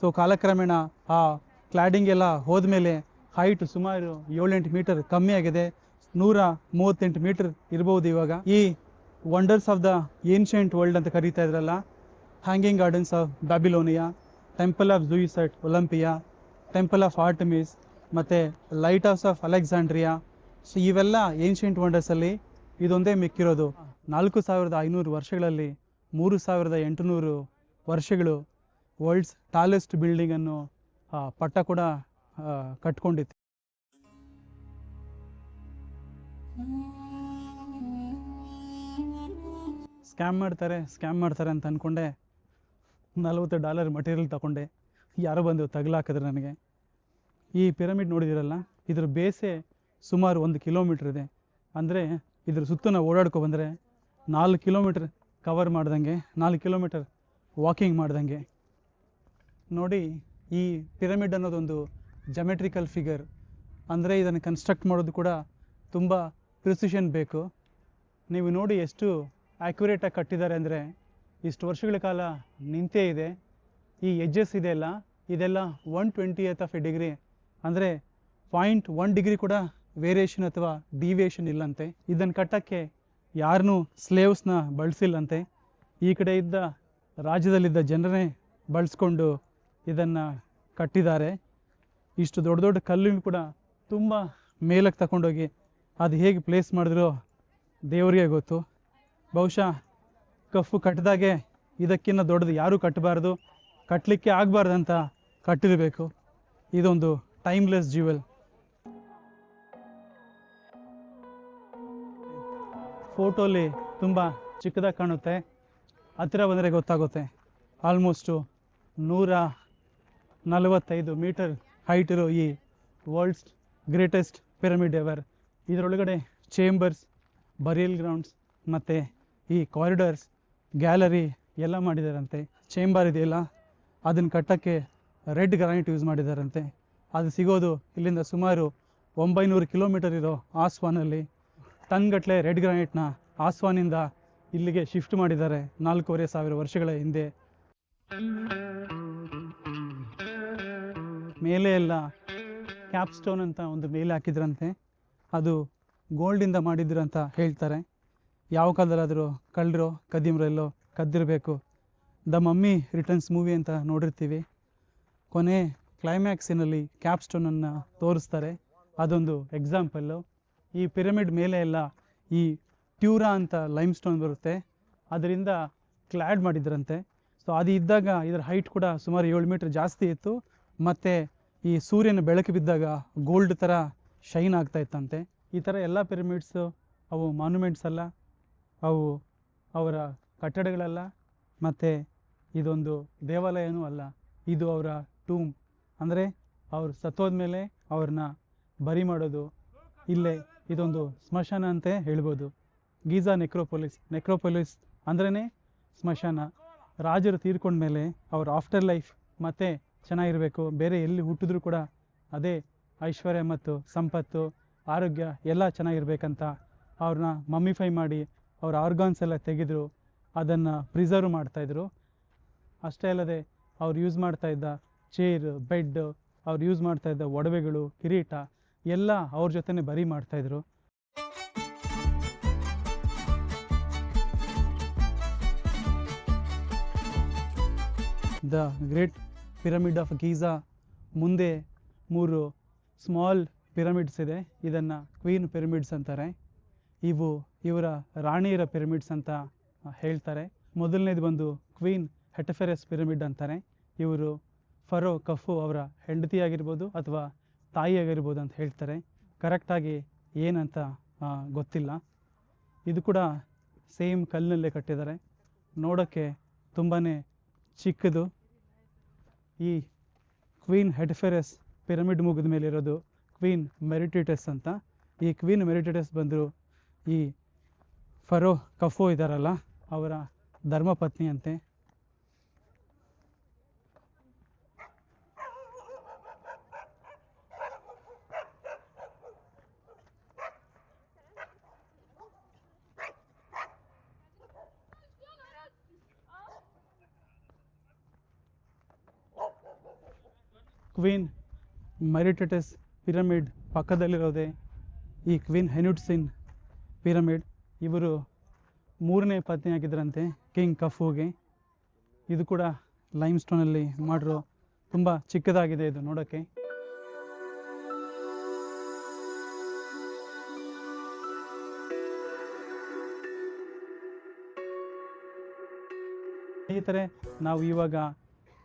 Speaker 1: ಸೊ ಕಾಲಕ್ರಮೇಣ ಆ ಕ್ಲಾಡಿಂಗ್ ಎಲ್ಲ ಹೋದ್ಮೇಲೆ ಹೈಟ್ ಸುಮಾರು ಏಳೆಂಟು ಮೀಟರ್ ಕಮ್ಮಿ ಆಗಿದೆ. ನೂರ ಮೂವತ್ತೆಂಟು ಮೀಟರ್ ಇರ್ಬೋದು ಇವಾಗ. ಈ wonders of the ancient world ಅಂತ ಕರೀತಾ ಇದ್ರಲ್ಲ hanging gardens of Babylonia temple of Zeus at Olympia temple of Artemis ಮತ್ತು lighthouse of Alexandria so ಇವೆಲ್ಲ ಏನ್ಷಿಯಂಟ್ ವಂಡರ್ಸಲ್ಲಿ ಇದೊಂದೇ ಮಿಕ್ಕಿರೋದು. ನಾಲ್ಕು ಸಾವಿರದ ಐನೂರು ವರ್ಷಗಳಲ್ಲಿ ಮೂರು ಸಾವಿರದ ಎಂಟುನೂರು ವರ್ಷಗಳು ವರ್ಲ್ಡ್ಸ್ ಟಾಲೆಸ್ಟ್ ಬಿಲ್ಡಿಂಗನ್ನು ಪಟ್ಟ ಕೂಡ ಕಟ್ಕೊಂಡಿತ್ತು. ಸ್ಕ್ಯಾಮ್ ಮಾಡ್ತಾರೆ ಸ್ಕ್ಯಾಮ್ ಮಾಡ್ತಾರೆ ಅಂತ ಅಂದ್ಕೊಂಡೆ ನಲವತ್ತು ಡಾಲರ್ ಮಟೀರಿಯಲ್ ತಗೊಂಡೆ. ಯಾರೋ ಬಂದು ತಗಲಾಕಿದ್ರು ನನಗೆ. ಈ ಪಿರಮಿಡ್ ನೋಡಿದಿರಲ್ಲ, ಇದ್ರ ಬೇಸೆ ಸುಮಾರು ಒಂದು ಕಿಲೋಮೀಟ್ರ್ ಇದೆ. ಅಂದರೆ ಇದ್ರ ಸುತ್ತ ನಾವು ಓಡಾಡ್ಕೊ ಬಂದರೆ ನಾಲ್ಕು ಕಿಲೋಮೀಟ್ರ್ ಕವರ್ ಮಾಡ್ದಂಗೆ, ನಾಲ್ಕು ಕಿಲೋಮೀಟರ್ ವಾಕಿಂಗ್ ಮಾಡ್ದಂಗೆ. ನೋಡಿ ಈ ಪಿರಮಿಡ್ ಅನ್ನೋದೊಂದು ಜಮೆಟ್ರಿಕಲ್ ಫಿಗರ್ ಅಂದರೆ ಇದನ್ನು ಕನ್ಸ್ಟ್ರಕ್ಟ್ ಮಾಡೋದು ಕೂಡ ತುಂಬ ಪ್ರಿಸಿಷನ್ ಬೇಕು. ನೀವು ನೋಡಿ ಎಷ್ಟು ಆ್ಯಕ್ಯುರೇಟಾಗಿ ಕಟ್ಟಿದ್ದಾರೆ ಅಂದರೆ ಇಷ್ಟು ವರ್ಷಗಳ ಕಾಲ ನಿಂತೇ ಇದೆ. ಈ ಎಜ್ಜಸ್ ಇದೆಯಲ್ಲ ಇದೆಲ್ಲ one twenty twentieth of a degree ಅಂದರೆ ಪಾಯಿಂಟ್ ಒನ್ ಡಿಗ್ರಿ ಕೂಡ ವೇರಿಯೇಷನ್ ಅಥವಾ ಡಿವಿಯೇಷನ್ ಇಲ್ಲಂತೆ. ಇದನ್ನು ಕಟ್ಟೋಕ್ಕೆ ಯಾರನ್ನೂ ಸ್ಲೇವ್ಸ್ನ ಬಳಸಿಲ್ಲಂತೆ. ಈ ಕಡೆ ಇದ್ದ ರಾಜ್ಯದಲ್ಲಿದ್ದ ಜನರೇ ಬಳಸ್ಕೊಂಡು ಇದನ್ನು ಕಟ್ಟಿದ್ದಾರೆ. ಇಷ್ಟು ದೊಡ್ಡ ದೊಡ್ಡ ಕಲ್ಲಿನ ಕೂಡ ತುಂಬ ಮೇಲಕ್ಕೆ ತಗೊಂಡೋಗಿ ಅದು ಹೇಗೆ ಪ್ಲೇಸ್ ಮಾಡಿದ್ರೋ ದೇವರಿಗೆ ಗೊತ್ತು. ಬಹುಶಃ ಕಫು ಕಟ್ಟಿದಾಗೆ ಇದಕ್ಕಿಂತ ದೊಡ್ಡದು ಯಾರೂ ಕಟ್ಟಬಾರ್ದು ಕಟ್ಟಲಿಕ್ಕೆ ಆಗಬಾರ್ದಂತ ಕಟ್ಟಿರಬೇಕು. ಇದೊಂದು ಟೈಮ್ಲೆಸ್ ಜ್ಯುವೆಲ್ ಫೋಟೋಲಿ ತುಂಬ ಚಿಕ್ಕದಾಗಿ ಕಾಣುತ್ತೆ. ಹತ್ತಿರ ಬಂದರೆ ಗೊತ್ತಾಗುತ್ತೆ. ಆಲ್ಮೋಸ್ಟು ನೂರ ನಲವತ್ತೈದು ಮೀಟರ್ ಹೈಟ್ ಇರೋ ಈ ವರ್ಲ್ಡ್ಸ್ ಗ್ರೇಟೆಸ್ಟ್ ಪಿರಮಿಡ್ ಎವರ್ ಇದರೊಳಗಡೆ ಚೇಂಬರ್ಸ್ ಬರಿಯಲ್ ಗ್ರೌಂಡ್ಸ್ ಮತ್ತು ಈ ಕಾರಿಡರ್ಸ್ ಗ್ಯಾಲರಿ ಎಲ್ಲ ಮಾಡಿದಾರಂತೆ. ಚೇಂಬರ್ ಇದೆಯಲ್ಲ? ಅದನ್ನು ಕಟ್ಟೋಕ್ಕೆ ರೆಡ್ ಗ್ರಾನೈಟ್ ಯೂಸ್ ಮಾಡಿದಾರಂತೆ. ಅದು ಸಿಗೋದು ಇಲ್ಲಿಂದ ಸುಮಾರು ಒಂಬೈನೂರು ಕಿಲೋಮೀಟರ್ ಇರೋ ಆಸ್ವಾನಲ್ಲಿ. ಟನ್ಗಟ್ಟಲೆ ರೆಡ್ ಗ್ರಾನೈಟ್ನ ಆಸ್ವಾನಿಂದ ಇಲ್ಲಿಗೆ ಶಿಫ್ಟ್ ಮಾಡಿದ್ದಾರೆ ನಾಲ್ಕೂವರೆ ಸಾವಿರ ವರ್ಷಗಳ ಹಿಂದೆ. ಮೇಲೆ ಎಲ್ಲ ಕ್ಯಾಪ್ ಸ್ಟೋನ್ ಅಂತ ಒಂದು ಮೇಲೆ ಹಾಕಿದ್ರಂತೆ. ಅದು ಗೋಲ್ಡಿಂದ ಮಾಡಿದ್ರು ಅಂತ ಹೇಳ್ತಾರೆ. ಯಾವ ಕಾಲದಲ್ಲಾದರೂ ಕಳ್ಳರು, ಕದಿಮ್ರೆಲ್ಲೋ ಕದ್ದಿರಬೇಕು. ದ ಮಮ್ಮಿ ರಿಟರ್ನ್ಸ್ ಮೂವಿ ಅಂತ ನೋಡಿರ್ತೀವಿ. ಕೊನೆ ಕ್ಲೈಮ್ಯಾಕ್ಸಿನಲ್ಲಿ ಕ್ಯಾಪ್ ಸ್ಟೋನನ್ನು ತೋರಿಸ್ತಾರೆ. ಅದೊಂದು ಎಕ್ಸಾಂಪಲ್ಲು ಈ ಪಿರಮಿಡ್ ಮೇಲೆ ಎಲ್ಲ ಈ ಟ್ಯೂರಾ ಅಂತ ಲೈಮ್ ಸ್ಟೋನ್ ಬರುತ್ತೆ. ಅದರಿಂದ ಕ್ಲ್ಯಾಡ್ ಮಾಡಿದ್ರಂತೆ. ಸೊ ಅದು ಇದ್ದಾಗ ಇದರ ಹೈಟ್ ಕೂಡ ಸುಮಾರು ಏಳು ಮೀಟ್ರ್ ಜಾಸ್ತಿ ಇತ್ತು. ಮತ್ತು ಈ ಸೂರ್ಯನ ಬೆಳಕು ಬಿದ್ದಾಗ ಗೋಲ್ಡ್ ಥರ ಶೈನ್ ಆಗ್ತಾ ಇತ್ತಂತೆ. ಈ ಥರ ಎಲ್ಲ ಪಿರಮಿಡ್ಸು ಅವು ಮಾನ್ಯುಮೆಂಟ್ಸ್ ಅಲ್ಲ, ಅವು ಅವರ ಕಟ್ಟಡಗಳಲ್ಲ, ಮತ್ತು ಇದೊಂದು ದೇವಾಲಯನೂ ಅಲ್ಲ, ಇದು ಅವರ ಟೂಮ್ ಅಂದರೆ ಸತ್ತೋದ ಮೇಲೆ ಅವ್ರನ್ನ ಬರಿ ಮಾಡೋದು, ಇಲ್ಲೇ ಇದೊಂದು ಸ್ಮಶಾನ ಅಂತ ಹೇಳ್ಬೋದು. ಗೀಜಾ ನೆಕ್ರೋಪೊಲಿಸ್ ನೆಕ್ರೋಪೊಲಿಸ್ ಅಂದ್ರೇ ಸ್ಮಶಾನ. ರಾಜರು ತೀರ್ಕೊಂಡ್ಮೇಲೆ ಅವ್ರ ಆಫ್ಟರ್ ಲೈಫ್ ಮತ್ತೆ ಚೆನ್ನಾಗಿರಬೇಕು. ಬೇರೆ ಎಲ್ಲಿ ಹುಟ್ಟಿದ್ರು ಕೂಡ ಅದೇ ಐಶ್ವರ್ಯ ಮತ್ತು ಸಂಪತ್ತು, ಆರೋಗ್ಯ ಎಲ್ಲ ಚೆನ್ನಾಗಿರ್ಬೇಕಂತ ಅವ್ರನ್ನ ಮಮ್ಮಿಫೈ ಮಾಡಿ ಅವ್ರ ಆರ್ಗಾನ್ಸ್ ಎಲ್ಲ ತೆಗೆದ್ರು, ಅದನ್ನು ಪ್ರಿಸರ್ವ್ ಮಾಡ್ತಾಯಿದ್ರು ಅಷ್ಟೇ ಅಲ್ಲದೆ ಅವ್ರು ಯೂಸ್ ಮಾಡ್ತಾಯಿದ್ದ ಚೇರ್, ಬೆಡ್, ಅವ್ರು ಯೂಸ್ ಮಾಡ್ತಾಯಿದ್ದ ಒಡವೆಗಳು, ಕಿರೀಟ ಎಲ್ಲ ಅವ್ರ ಜೊತೆನೇ ಬರಿ ಮಾಡ್ತಾಯಿದ್ರು the great pyramid of Giza ಮುಂದೆ ಮೂರು ಸ್ಮಾಲ್ ಪಿರಮಿಡ್ಸ್ ಇದೆ. ಇದನ್ನು ಕ್ವೀನ್ ಪಿರಮಿಡ್ಸ್ ಅಂತಾರೆ. ಇವು ಇವರ ರಾಣಿಯರ ಪಿರಮಿಡ್ಸ್ ಅಂತ ಹೇಳ್ತಾರೆ. ಮೊದಲನೇದು ಬಂದು ಕ್ವೀನ್ ಹೆಟಫೆರಸ್ ಪಿರಮಿಡ್ ಅಂತಾರೆ. ಇವರು ಫರೋ, ಕಫು ಅವರ ಹೆಂಡತಿ ಆಗಿರ್ಬೋದು ಅಥವಾ ತಾಯಿಯಾಗಿರ್ಬೋದು ಅಂತ ಹೇಳ್ತಾರೆ. ಕರೆಕ್ಟಾಗಿ ಏನಂತ ಗೊತ್ತಿಲ್ಲ. ಇದು ಕೂಡ ಸೇಮ್ ಕಲ್ಲಿನಲ್ಲೇ ಕಟ್ಟಿದ್ದಾರೆ. ನೋಡೋಕ್ಕೆ ತುಂಬಾ ಚಿಕ್ಕದು. ಈ ಕ್ವೀನ್ ಹೆಡ್ಫೆರಸ್ ಪಿರಮಿಡ್ ಮುಗಿದ ಮೇಲೆ ಇರೋದು ಕ್ವೀನ್ ಮೆರಿಟೇಟಸ್ ಅಂತ. ಈ ಕ್ವೀನ್ ಮೆರಿಟೇಟಸ್ ಬಂದರು ಈ ಫರೋ ಕಫೋ ಇದ್ದಾರಲ್ಲ ಅವರ ಧರ್ಮಪತ್ನಿ ಕ್ವೀನ್ ಮೆರಿಟಟಸ್ ಪಿರಮಿಡ್ ಪಕ್ಕದಲ್ಲಿರೋದೆ ಈ ಕ್ವೀನ್ ಹೆನುಟ್ಸಿನ್ ಪಿರಮಿಡ್. ಇವರು ಮೂರನೇ ಪತ್ನಿಯಾಗಿದ್ದರಂತೆ ಕಿಂಗ್ ಕಫೂಗೆ. ಇದು ಕೂಡ ಲೈಮ್ ಸ್ಟೋನಲ್ಲಿ ಮಾಡಿರೋ ತುಂಬ ಚಿಕ್ಕದಾಗಿದೆ ಇದು ನೋಡೋಕ್ಕೆ. ಸ್ನೇಹಿತರೆ, ನಾವು ಇವಾಗ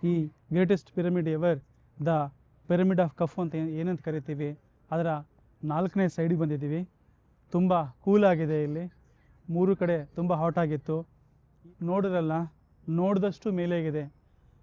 Speaker 1: ಈ greatest pyramid ever the pyramid of Khufu ಅಂತ ಏನ್- ಏನಂತ ಕರಿತೀವಿ? ಅದರ ನಾಲ್ಕನೇ ಸೈಡಿಗೆ ಬಂದಿದ್ದೀವಿ. ತುಂಬ ಕೂಲ್ ಆಗಿದೆ ಇಲ್ಲಿ. ಮೂರು ಕಡೆ ತುಂಬ ಹಾಟ್ ಆಗಿತ್ತು. ನೋಡಿರಲ್ಲ, ನೋಡಿದಷ್ಟು ಮೇಲೆಗಿದೆ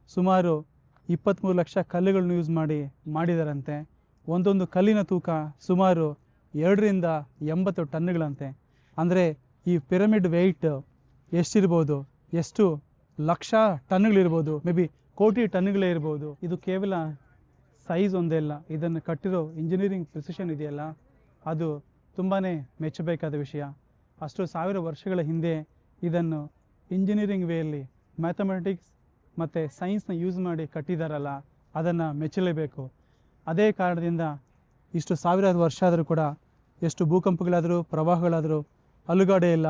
Speaker 1: ಸುಮಾರು ಇಪ್ಪತ್ತ್ಮೂರು ಲಕ್ಷ ಕಲ್ಲುಗಳನ್ನ ಯೂಸ್ ಮಾಡಿ, ಮಾಡಿದಾರಂತೆ. ಒಂದೊಂದು ಕಲ್ಲಿನ ತೂಕ ಸುಮಾರು ಎರಡರಿಂದ ಎಂಬತ್ತು ಟನ್ಗಳಂತೆ ಅಂದರೆ ಈ ಪಿರಮಿಡ್ ವೆಯ್ಟ್ ಎಷ್ಟಿರ್ಬೋದು? ಎಷ್ಟು ಲಕ್ಷ ಟನ್ಗಳಿರ್ಬೋದು ಮೇ ಬಿ ಕೋಟಿ ಟನ್ಗಳೇ ಇರ್ಬೋದು. ಇದು ಕೇವಲ ಸೈಜ್ ಒಂದೇ ಇಲ್ಲ ಇದನ್ನು ಕಟ್ಟಿರೋ ಇಂಜಿನಿಯರಿಂಗ್ ಪ್ರಿಸಿಷನ್ ಇದೆಯಲ್ಲ. ಅದು ತುಂಬಾ ಮೆಚ್ಚಬೇಕಾದ ವಿಷಯ. ಅಷ್ಟು ಸಾವಿರ ವರ್ಷಗಳ ಹಿಂದೆ ಇದನ್ನು ಇಂಜಿನಿಯರಿಂಗ್ ವೇಯಲ್ಲಿ ಮ್ಯಾಥಮೆಟಿಕ್ಸ್ ಮತ್ತು ಸೈನ್ಸ್ನ ಯೂಸ್ ಮಾಡಿ ಕಟ್ಟಿದಾರಲ್ಲ, ಅದನ್ನು ಮೆಚ್ಚಲೇಬೇಕು. ಅದೇ ಕಾರಣದಿಂದ ಇಷ್ಟು ಸಾವಿರಾರು ವರ್ಷ ಆದರೂ ಕೂಡ ಎಷ್ಟು ಭೂಕಂಪಗಳಾದರೂ, ಪ್ರವಾಹಗಳಾದರೂ ಅಲುಗಾಡೆ ಇಲ್ಲ.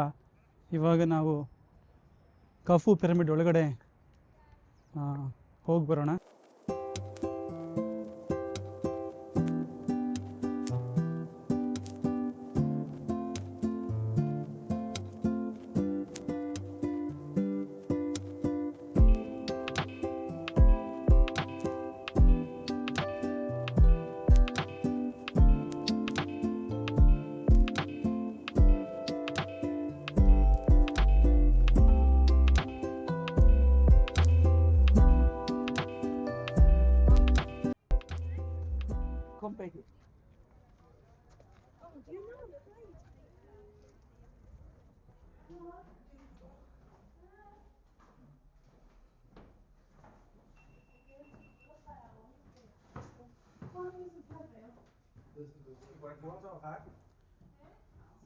Speaker 1: ಇವಾಗ ನಾವು ಕಫು ಪಿರಮಿಡ್ ಒಳಗಡೆ ಹೋಗಿ ಬರೋಣ.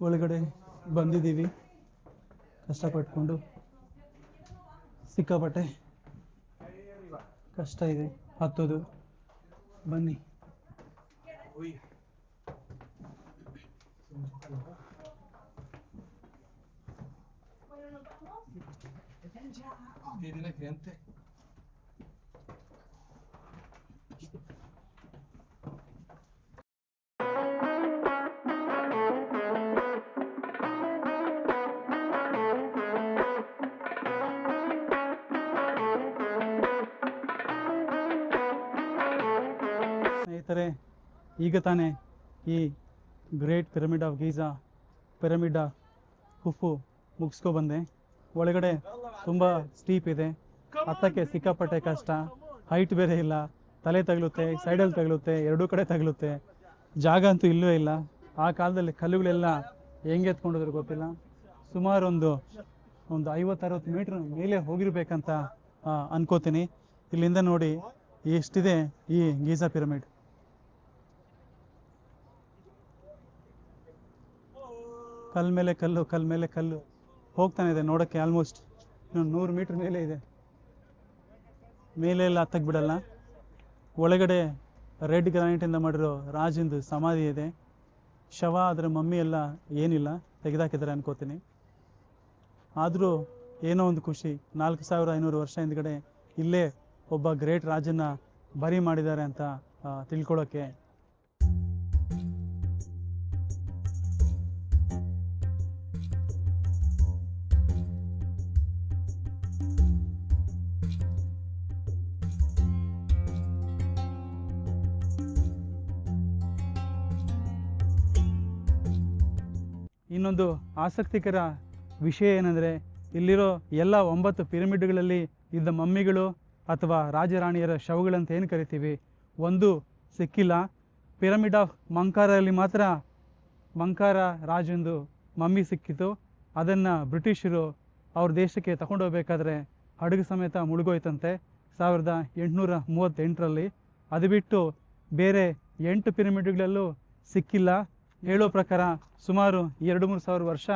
Speaker 1: ಒಳಗಡೆ ಬಂದಿದ್ದೀವಿ. ಕಷ್ಟಪಟ್ಕೊಂಡು ಸಿಕ್ಕಾಪಟ್ಟೆ ಕಷ್ಟ ಇದೆ. ಹತ್ತೋದು. ಬನ್ನಿ. ಸ್ನೇಹಿತರೆ ಈಗ ತಾನೇ ಈ great pyramid of Giza pyramid Khufu ಮುಗಿಸ್ಕೊ ಬಂದೆ. ಒಳಗಡೆ ತುಂಬ ಸ್ಟೀಪ್ ಇದೆ. ಹತ್ತಕ್ಕೆ ಸಿಕ್ಕಾಪಟ್ಟೆ ಕಷ್ಟ. ಹೈಟ್ ಬೇರೆ ಇಲ್ಲ. ತಲೆ ತಗಲುತ್ತೆ ಸೈಡಲ್ಲಿ ತಗಲುತ್ತೆ, ಎರಡೂ ಕಡೆ ತಗಲುತ್ತೆ. ಜಾಗ ಅಂತೂ ಇಲ್ಲೂ ಇಲ್ಲ. ಆ ಕಾಲದಲ್ಲಿ ಕಲ್ಲುಗಳೆಲ್ಲ ಹೆಂಗೆ ಎತ್ಕೊಂಡಿದ್ರು ಗೊತ್ತಿಲ್ಲ. ಸುಮಾರು ಒಂದು ಒಂದು ಐವತ್ತರವತ್ತು ಮೀಟ್ರ್ ಮೇಲೆ ಹೋಗಿರ್ಬೇಕಂತ ಅನ್ಕೋತೀನಿ. ಇಲ್ಲಿಂದ ನೋಡಿ ಎಷ್ಟಿದೆ ಈ ಗೀಜಾ ಪಿರಮಿಡ್ ಕಲ್ ಮೇಲೆ ಕಲ್ಲು ಕಲ್ ಮೇಲೆ ಕಲ್ಲು. ಹೋಗ್ತಾನೆ ಇದೆ ನೋಡೋಕ್ಕೆ ಆಲ್ಮೋಸ್ಟ್ ಇನ್ನೊಂದು ನೂರು ಮೀಟ್ರ್ ಮೇಲೆ ಇದೆ. ಮೇಲೆ ಎಲ್ಲ ಹತ್ತಕ್ಕೆ ಬಿಡಲ್ಲ ಒಳಗಡೆ ರೆಡ್ ಗ್ರಾನೈಟಿಂದ ಮಾಡಿರೋ ರಾಜಿಂದು ಸಮಾಧಿ ಇದೆ. ಶವ ಅದರ ಮಮ್ಮಿ ಎಲ್ಲ ಏನಿಲ್ಲ, ತೆಗೆದಾಕಿದ್ದಾರೆ ಅನ್ಕೋತೀನಿ. ಆದರೂ ಏನೋ ಒಂದು ಖುಷಿ. ನಾಲ್ಕು ಸಾವಿರ ಐನೂರು ವರ್ಷ ಹಿಂದ್ಗಡೆ ಇಲ್ಲೇ ಒಬ್ಬ ಗ್ರೇಟ್ ರಾಜನ್ನ ಬರಿ ಮಾಡಿದ್ದಾರೆ ಅಂತ ತಿಳ್ಕೊಳ್ಳೋಕ್ಕೆ ಇನ್ನೊಂದು ಆಸಕ್ತಿಕರ ವಿಷಯ ಏನಂದರೆ, ಇಲ್ಲಿರೋ ಎಲ್ಲ ಒಂಬತ್ತು ಪಿರಮಿಡ್ಗಳಲ್ಲಿ ಇದ್ದ ಮಮ್ಮಿಗಳು ಅಥವಾ ರಾಜರಾಣಿಯರ ಶವಗಳಂತ ಏನು ಕರಿತೀವಿ? ಒಂದು ಸಿಕ್ಕಿಲ್ಲ. ಪಿರಮಿಡ್ ಆಫ್ ಮಂಕಾರಲ್ಲಿ ಮಾತ್ರ ಮಂಕಾರ ರಾಜಂದು ಮಮ್ಮಿ ಸಿಕ್ಕಿತು ಅದನ್ನು ಬ್ರಿಟಿಷರು ಅವ್ರ ದೇಶಕ್ಕೆ ತಗೊಂಡೋಗ್ಬೇಕಾದ್ರೆ ಹಡಗು ಸಮೇತ ಮುಳುಗೋಯ್ತಂತೆ ಸಾವಿರದ ಎಂಟುನೂರ ಮೂವತ್ತೆಂಟರಲ್ಲಿ. ಅದು ಬಿಟ್ಟು ಬೇರೆ ಎಂಟು ಪಿರಮಿಡ್ಗಳಲ್ಲೂ ಸಿಕ್ಕಿಲ್ಲ. ಹೇಳೋ ಪ್ರಕಾರ ಸುಮಾರು ಎರಡು ಮೂರು ಸಾವಿರ ವರ್ಷ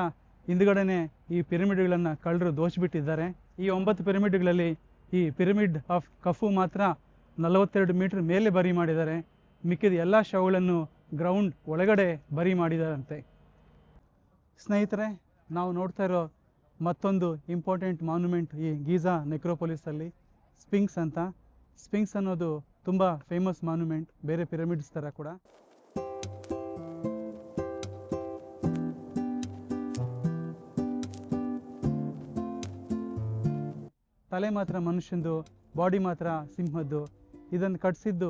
Speaker 1: ಹಿಂದ್ಗಡೆನೆ ಈ ಪಿರಮಿಡ್ಗಳನ್ನು ಕಳ್ಳರು ದೋಚಿಬಿಟ್ಟಿದ್ದಾರೆ ಈ ಒಂಬತ್ತು ಪಿರಮಿಡ್ಗಳಲ್ಲಿ ಈ ಪಿರಮಿಡ್ ಆಫ್ ಕಫು ಮಾತ್ರ ನಲವತ್ತೆರಡು ಮೀಟರ್ ಮೇಲೆ ಬರಿ ಮಾಡಿದ್ದಾರೆ. ಮಿಕ್ಕಿದ ಎಲ್ಲ ಶವಗಳನ್ನು ಗ್ರೌಂಡ್ ಒಳಗಡೆ ಬರಿ ಮಾಡಿದಾರಂತೆ ಸ್ನೇಹಿತರೆ, ನಾವು ನೋಡ್ತಾ ಇರೋ ಮತ್ತೊಂದು ಇಂಪಾರ್ಟೆಂಟ್ ಮಾನ್ಯುಮೆಂಟ್ ಈ ಗೀಜಾ ನೆಕ್ರೋಪೊಲಿಸಲ್ಲಿ, ಸ್ಪಿಂಕ್ಸ್ ಅಂತ. ಸ್ಪಿಂಕ್ಸ್ ಅನ್ನೋದು ತುಂಬ ಫೇಮಸ್ ಮಾನ್ಯುಮೆಂಟ್, ಬೇರೆ ಪಿರಮಿಡ್ಸ್ ಥರ ಕೂಡ. ತಲೆ ಮಾತ್ರ ಮನುಷ್ಯಂದು ಬಾಡಿ ಮಾತ್ರ ಸಿಂಹದ್ದು. ಇದನ್ನು ಕಟ್ಸಿದ್ದು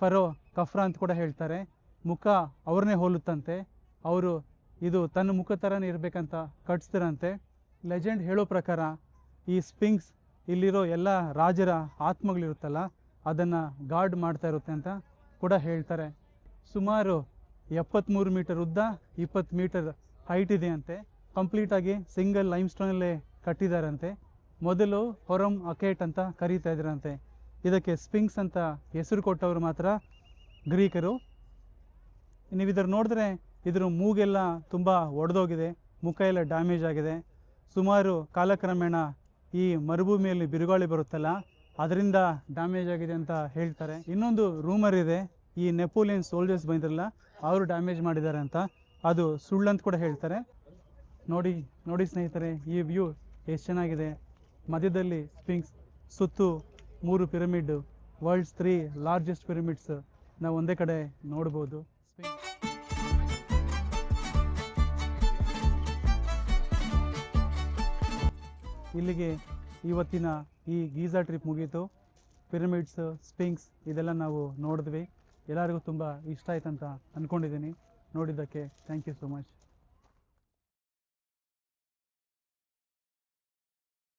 Speaker 1: ಫರೋ ಕಫ್ರಾ ಅಂತ ಕೂಡ ಹೇಳ್ತಾರೆ. ಮುಖ ಅವ್ರನ್ನೇ ಹೋಲುತ್ತಂತೆ. ಅವರು ಇದು ತನ್ನ ಮುಖ ಥರನೇ ಇರಬೇಕಂತ ಕಟ್ಸ್ತಿರಂತೆ ಲೆಜೆಂಡ್ ಹೇಳೋ ಪ್ರಕಾರ ಈ ಸ್ಪಿಂಗ್ಸ್ ಇಲ್ಲಿರೋ ಎಲ್ಲ ರಾಜರ ಆತ್ಮಗಳಿರುತ್ತಲ್ಲ, ಅದನ್ನು ಗಾರ್ಡ್ ಮಾಡ್ತಾ ಇರುತ್ತೆ ಅಂತ ಕೂಡ ಹೇಳ್ತಾರೆ. ಸುಮಾರು ಎಪ್ಪತ್ತ್ಮೂರು ಮೀಟರ್ ಉದ್ದ ಇಪ್ಪತ್ತು ಮೀಟರ್ ಹೈಟ್ ಇದೆ ಅಂತೆ ಕಂಪ್ಲೀಟಾಗಿ ಸಿಂಗಲ್ ಲೈಮ್ ಸ್ಟೋನಲ್ಲೇ ಕಟ್ಟಿದಾರಂತೆ. ಮೊದಲು ಹೊರಂ ಅಕೇಟ್ ಅಂತ ಕರೀತಾ ಇದ್ರಂತೆ. ಇದಕ್ಕೆ ಸ್ಪಿಂಗ್ಸ್ ಅಂತ ಹೆಸರು ಕೊಟ್ಟವರು ಮಾತ್ರ ಗ್ರೀಕರು. ನೀವು ಇದರ ನೋಡಿದ್ರೆ ಇದ್ರ ಮೂಗೆಲ್ಲ ತುಂಬ ಒಡೆದೋಗಿದೆ, ಮುಖ ಎಲ್ಲ ಡ್ಯಾಮೇಜ್ ಆಗಿದೆ. ಸುಮಾರು ಕಾಲಕ್ರಮೇಣ ಈ ಮರುಭೂಮಿಯಲ್ಲಿ ಬಿರುಗಾಳಿ ಬರುತ್ತಲ್ಲ, ಅದರಿಂದ ಡ್ಯಾಮೇಜ್ ಆಗಿದೆ ಅಂತ ಹೇಳ್ತಾರೆ. ಇನ್ನೊಂದು ರೂಮರ್ ಇದೆ, ಈ ನೆಪೋಲಿಯನ್ ಸೋಲ್ಜರ್ಸ್ ಬಂದಿರಲ್ಲ ಅವರು ಡ್ಯಾಮೇಜ್ ಮಾಡಿದ್ದಾರೆ ಅಂತ. ಅದು ಸುಳ್ಳಂತ ಕೂಡ ಹೇಳ್ತಾರೆ. ನೋಡಿ ನೋಡಿ ಸ್ನೇಹಿತರೆ, ಈ ವ್ಯೂ ಎಷ್ಟು ಚೆನ್ನಾಗಿದೆ. ಮಧ್ಯದಲ್ಲಿ ಸ್ಪಿಂಕ್ಸ್ ಸುತ್ತು, ಮೂರು pyramid world's three largest pyramids ನಾವು ಒಂದೇ ಕಡೆ ನೋಡ್ಬೋದು. ಇಲ್ಲಿಗೆ ಇವತ್ತಿನ ಈ ಗೀಝಾ ಟ್ರಿಪ್ ಮುಗೀತು. ಪಿರಮಿಡ್ಸ್ ಸ್ಪಿಂಕ್ಸ್ ಇದೆಲ್ಲ ನಾವು ನೋಡಿದ್ವಿ. ಎಲ್ಲರಿಗೂ ತುಂಬ ಇಷ್ಟ ಆಯ್ತಂತ ಅಂದ್ಕೊಂಡಿದ್ದೀನಿ ನೋಡಿದ್ದಕ್ಕೆ ಥ್ಯಾಂಕ್ ಯು ಸೊ ಮಚ್